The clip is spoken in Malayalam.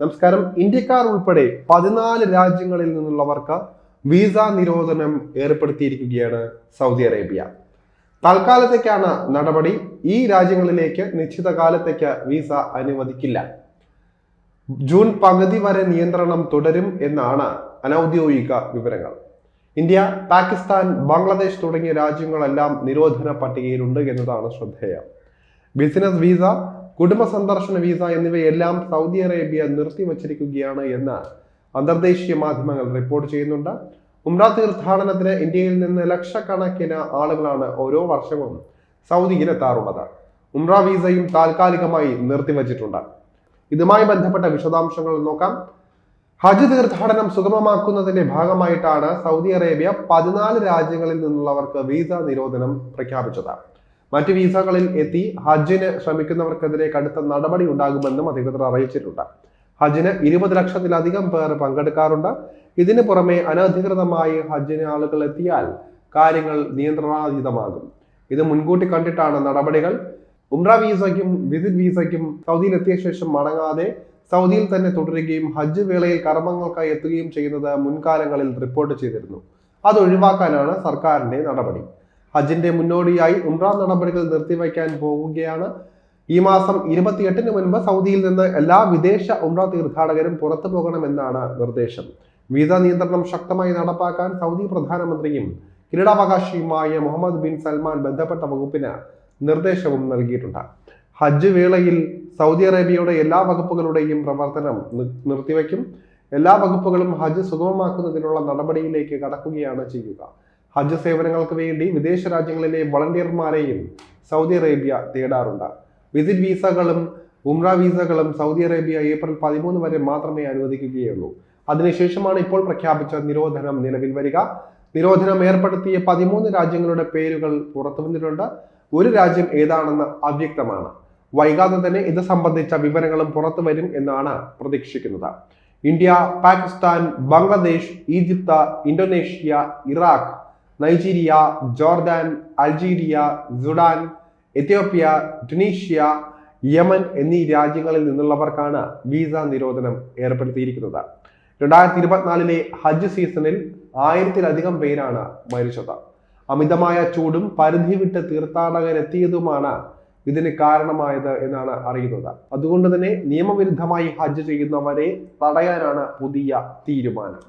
നമസ്കാരം. ഇന്ത്യക്കാർ ഉൾപ്പെടെ പതിനാല് രാജ്യങ്ങളിൽ നിന്നുള്ളവർക്ക് വിസ നിരോധനം ഏർപ്പെടുത്തിയിരിക്കുകയാണ് സൗദി അറേബ്യ. തൽക്കാലത്തേക്കാണ് നടപടി. ഈ രാജ്യങ്ങളിലേക്ക് നിശ്ചിത കാലത്തേക്ക് വിസ അനുവദിക്കില്ല. ജൂൺ പകുതി വരെ നിയന്ത്രണം തുടരും എന്നാണ് അനൗദ്യോഗിക വിവരങ്ങൾ. ഇന്ത്യ പാകിസ്ഥാൻ ബംഗ്ലാദേശ് തുടങ്ങിയ രാജ്യങ്ങളെല്ലാം നിരോധന പട്ടികയിലുണ്ട് എന്നതാണ് ശ്രദ്ധേയം. ബിസിനസ് വീസ കുടുംബ സന്ദർശന വിസ എന്നിവയെല്ലാം സൗദി അറേബ്യ നിർത്തിവച്ചിരിക്കുകയാണ് എന്ന് അന്തർദേശീയ മാധ്യമങ്ങൾ റിപ്പോർട്ട് ചെയ്യുന്നുണ്ട്. ഉംറ തീർത്ഥാടനത്തിന് ഇന്ത്യയിൽ നിന്ന് ലക്ഷക്കണക്കിന് ആളുകളാണ് ഓരോ വർഷവും സൗദിയിൽ എത്താറുള്ളത് ഉംറ വിസയും താൽക്കാലികമായി നിർത്തിവച്ചിട്ടുണ്ട്. ഇതുമായി ബന്ധപ്പെട്ട വിശദാംശങ്ങൾ നോക്കാം. ഹജ്ജ് തീർത്ഥാടനം സുഗമമാക്കുന്നതിന്റെ ഭാഗമായിട്ടാണ് സൗദി അറേബ്യ പതിനാല് രാജ്യങ്ങളിൽ നിന്നുള്ളവർക്ക് വിസ നിരോധനം പ്രഖ്യാപിച്ചത്. മറ്റ് വിസകളിൽ എത്തി ഹജ്ജിന് ശ്രമിക്കുന്നവർക്കെതിരെ കടുത്ത നടപടി ഉണ്ടാകുമെന്നും അധികൃതർ അറിയിച്ചിട്ടുണ്ട്. ഹജ്ജിന് ഇരുപത് ലക്ഷത്തിലധികം പേർ പങ്കെടുക്കാറുണ്ട്. ഇതിനു പുറമെ അനധികൃതമായി ഹജ്ജിന് ആളുകൾ എത്തിയാൽ കാര്യങ്ങൾ നിയന്ത്രണാതീതമാകും. ഇത് മുൻകൂട്ടി കണ്ടിട്ടാണ് നടപടികൾ. ഉംറ വീസയ്ക്കും വിസിറ്റ് വീസയ്ക്കും സൗദിയിൽ എത്തിയ ശേഷം മടങ്ങാതെ സൗദിയിൽ തന്നെ തുടരുകയും ഹജ്ജ് വേളയിൽ കർമ്മങ്ങൾക്കായി എത്തുകയും ചെയ്യുന്നത് മുൻകാലങ്ങളിൽ റിപ്പോർട്ട് ചെയ്തിരുന്നു. അത് ഒഴിവാക്കാനാണ് സർക്കാരിന്റെ നടപടി. ഹജ്ജിന്റെ മുന്നോടിയായി ഉംറ നടപടികൾ നിർത്തിവയ്ക്കാൻ പോവുകയാണ്. ഈ മാസം ഇരുപത്തിയെട്ടിന് മുൻപ് സൗദിയിൽ നിന്ന് എല്ലാ വിദേശ ഉംറ തീർത്ഥാടകരും പുറത്തു പോകണമെന്നാണ് നിർദ്ദേശം. വിസ നിയന്ത്രണം ശക്തമായി നടപ്പാക്കാൻ സൗദി പ്രധാനമന്ത്രിയും കിരീടാവകാശിയുമായ മുഹമ്മദ് ബിൻ സൽമാൻ ബന്ധപ്പെട്ട വകുപ്പിന് നിർദ്ദേശവും നൽകിയിട്ടുണ്ട്. ഹജ്ജ് വേളയിൽ സൗദി അറേബ്യയുടെ എല്ലാ വകുപ്പുകളുടെയും പ്രവർത്തനം നിർത്തിവെക്കും എല്ലാ വകുപ്പുകളും ഹജ്ജ് സുഗമമാക്കുന്നതിനുള്ള നടപടിയിലേക്ക് കടക്കുകയാണ് ചെയ്യുക. ഹജ്ജ് സേവനങ്ങൾക്ക് വേണ്ടി വിദേശ രാജ്യങ്ങളിലെ വളണ്ടിയർമാരെയും സൗദി അറേബ്യ തേടാറുണ്ട്. വിസിറ്റ് വീസകളും ഉംറ വീസകളും സൗദി അറേബ്യ ഏപ്രിൽ പതിമൂന്ന് വരെ മാത്രമേ അനുവദിക്കുകയുള്ളൂ. അതിനുശേഷമാണ് ഇപ്പോൾ പ്രഖ്യാപിച്ച നിരോധനം നിലവിൽ വരിക. നിരോധനം ഏർപ്പെടുത്തിയ പതിമൂന്ന് രാജ്യങ്ങളുടെ പേരുകൾ പുറത്തു വന്നിട്ടുണ്ട്. ഒരു രാജ്യം ഏതാണെന്ന് അവ്യക്തമാണ്. വൈകാതെ തന്നെ ഇത് സംബന്ധിച്ച വിവരങ്ങളും പുറത്തു വരും എന്നാണ് പ്രതീക്ഷിക്കുന്നത്. India Pakistan Bangladesh Egypt Indonesia Iraq Nigeria Jordan Algeria Sudan Ethiopia Tunisia Yemen എന്നീ രാജ്യങ്ങളിൽ നിന്നുള്ളവർക്കാണ് വിസ നിരോധനം ഏർപ്പെടുത്തിയിരിക്കുന്നത്. രണ്ടായിരത്തി ഇരുപത്തിനാലിലെ ഹജ്ജ് സീസണിൽ ആയിരത്തിലധികം പേരാണ് മരിച്ചത്. അമിതമായ ചൂടും പരിധി വിട്ട് തീർത്ഥാടകരെത്തിയതുമാണ് ഇതിന് കാരണമായത് എന്നാണ് അറിയുന്നത്. അതുകൊണ്ട് തന്നെ നിയമവിരുദ്ധമായി ഹജ്ജ് ചെയ്യുന്നവരെ തടയാനാണ് പുതിയ തീരുമാനം.